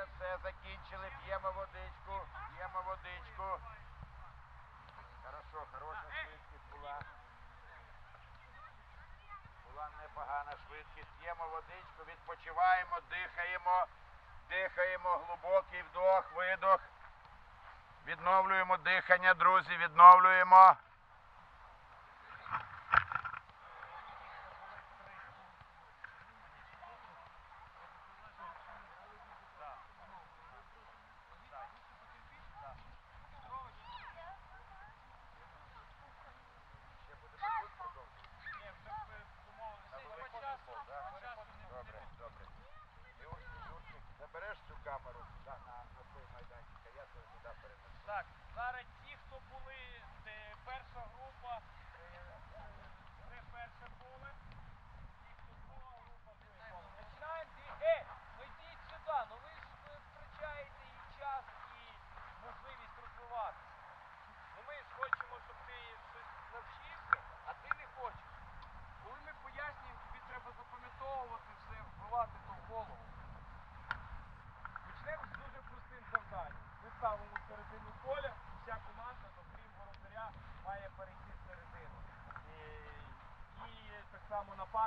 Добре, все закінчили. П'ємо водичку. П'ємо водичку. Хорошо, хороша швидкість була. Була непогана швидкість. П'ємо водичку, відпочиваємо, дихаємо. Дихаємо, глибокий вдох, видох. Відновлюємо дихання, друзі, відновлюємо.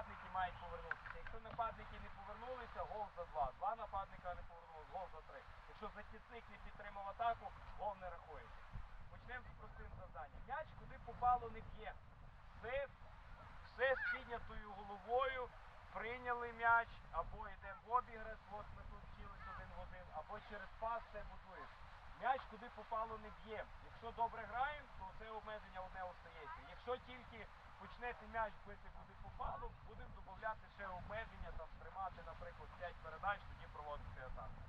Нападники мають повернутися. Якщо нападники не повернулися, гол за два. Два нападника не повернулися, гол за три. Якщо захисник не підтримав атаку, гол не рахується. Почнемо з простим завданням. М'яч куди попало не б'є. Все, все з піднятою головою, прийняли м'яч, або йдемо в обігрес, от ми тут вчились один в один, або через пас це будуєш. М'яч куди попало не б'ємо. Якщо добре граємо, то це обмеження одне остається. Якщо тільки почнете м'яч бити куди попало, будемо додати ще обмеження, там тримати, наприклад, 5 передач, тоді проводити атаку.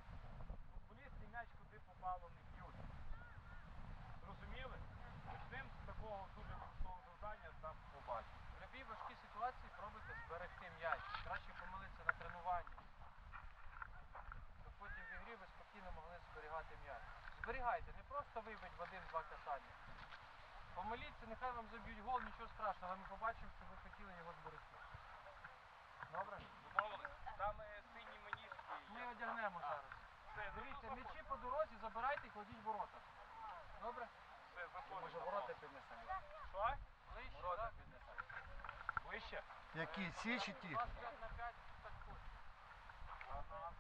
Футболісти м'яч куди попало не б'ють. Зрозуміли? Почнемо з такого дуже вибить в один-два касання. Помиліться, нехай вам заб'ють гол, нічого страшного, ми побачимо, що ви хотіли його зберегти. Добре? Домовились? Там е, сині маніжки. Ми одягнемо зараз. Все, Дивіться, м'ячі по дорозі забирайте і кладіть в ворота. Добре? Все, заходимо. Може ворота піднесемо. Що? Ближче, Ворота так? піднесемо. Вище? Які ці чи ті? Вас 5 на 5 так точно. А на